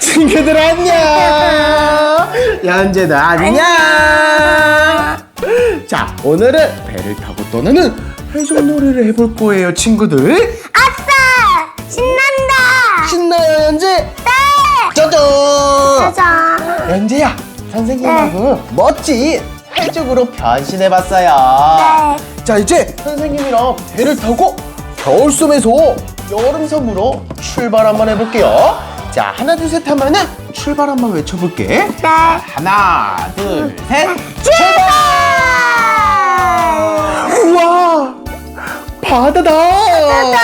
친구들 안녕. 연재도 안녕. 자, 오늘은 배를 타고 떠나는 해적놀이를 해볼 거예요, 친구들. 아싸! 신난다! 신나요, 연재? 네! 짜잔! 짜잔! 연재야, 선생님하고 멋진 해적으로 변신해봤어요. 네. 자, 이제 선생님이랑 배를 타고 겨울섬에서 여름섬으로 출발 한번 해볼게요. 자, 하나, 둘, 셋 하면은 출발 한번 외쳐볼게. 네. 하나, 둘, 셋, 출발! 우와! 바다다! 바다다!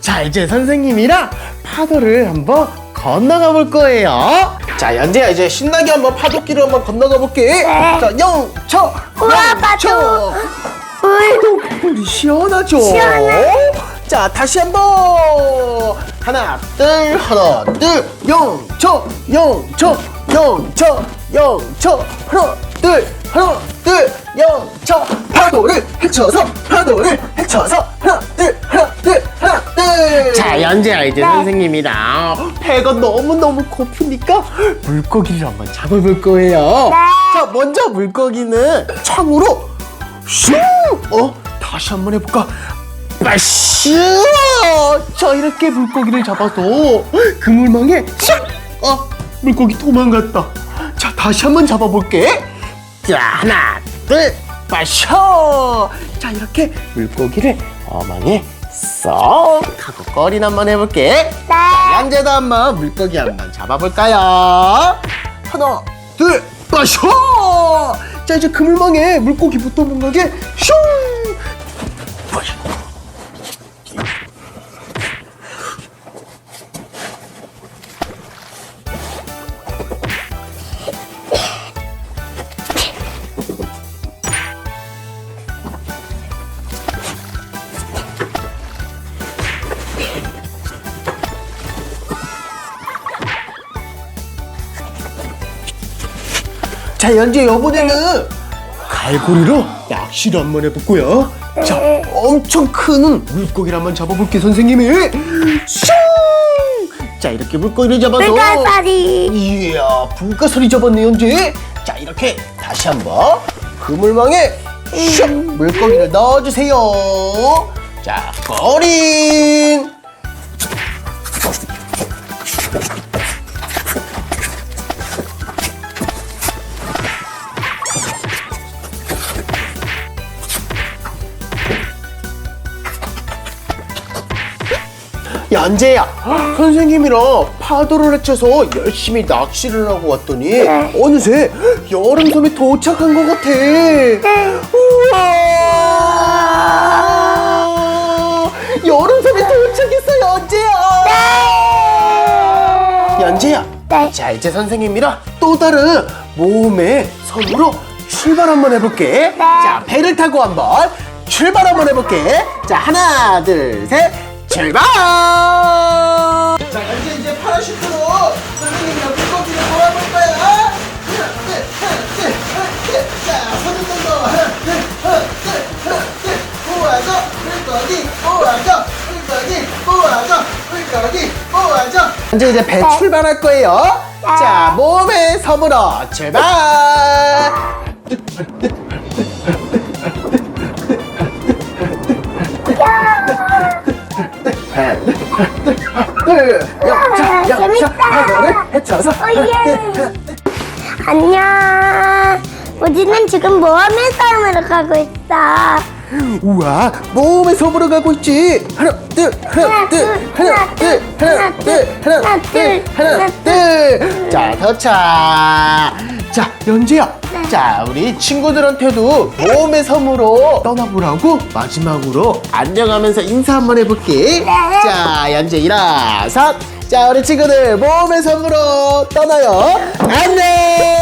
자, 이제 선생님이랑 파도를 한번 건너가 볼 거예요. 자, 연재야, 이제 신나게 한번 파도길을 한번 건너가 볼게. 자, 영초! 우와, 영초! 파도! 물이 시원하죠? 시원해. 자, 다시 한번! 하나, 둘, 하나, 둘, 영초! 영초! 영초! 영초! 하나, 둘, 하나, 둘, 영초! 파도를 헤쳐서, 파도를 헤쳐서, 하나, 둘, 하나, 둘, 하나, 둘! 자, 연재야, 이제 네. 선생님이랑 배가 너무너무 고프니까 물고기를 한번 잡아볼 거예요. 네. 자, 먼저 물고기는 창으로 슈! 어? 다시 한번 해볼까? 빠슈! 자, 이렇게 물고기를 잡아서 그물망에 슉! 어? 물고기 도망갔다. 자, 다시 한번 잡아볼게. 자, 하나, 둘, 빠슈! 자, 이렇게 물고기를 어망에 쏙 하고 꺼린 한번 해볼게. 네. 양재도 한번 물고기 한번 잡아볼까요? 하나, 둘, 빠쇼! 자 이제 그물망에 물고기 붙어 못가게 슝! 빠쇼. 자 연재 이번에는 갈고리로 낚시를 한번 해볼고요. 자 엄청 큰 물고기를 한번 잡아볼게 선생님이. 슝! 자 이렇게 물고기를 잡아서 불가사리! 이야 불가사리 잡았네 연재. 자 이렇게 다시 한번 그물망에 슉 물고기를 넣어주세요. 자 꼬린. 연재야 선생님이랑 파도를 헤쳐서 열심히 낚시를 하고 왔더니 네. 어느새 여름섬에 도착한 것 같아. 우와! 여름섬에 도착했어 연재야. 연재야 네. 자 이제 선생님이랑 또 다른 모험의 섬으로 출발 한번 해볼게. 자 배를 타고 한번 출발 한번 해볼게. 자 하나 둘셋 출발 자 이제 이제 파라슈트로 선생님이랑 물고기를 몰아볼 거야 둘자 손을 둘 모아줘 물고기 모아줘 물고기 모아줘 물고기 모아줘 이제 이제 배 네. 출발할 거예요 자 모험의 섬으로 출발 재밌다. 해쳐서 오예. 안녕. 우리는 지금 모험의 삶으로 가고 있어. 우와 모험의 섬으로 가고 있지 하나 둘 하나 둘 하나 둘 하나 둘 하나 둘 하나 둘자 도착 자 연지야 자 우리 친구들한테도 모험의 섬으로 떠나보라고 마지막으로 안녕하면서 인사 한번 해볼게. 자 연지 일어서 자 우리 친구들 모험의 섬으로 떠나요. 안녕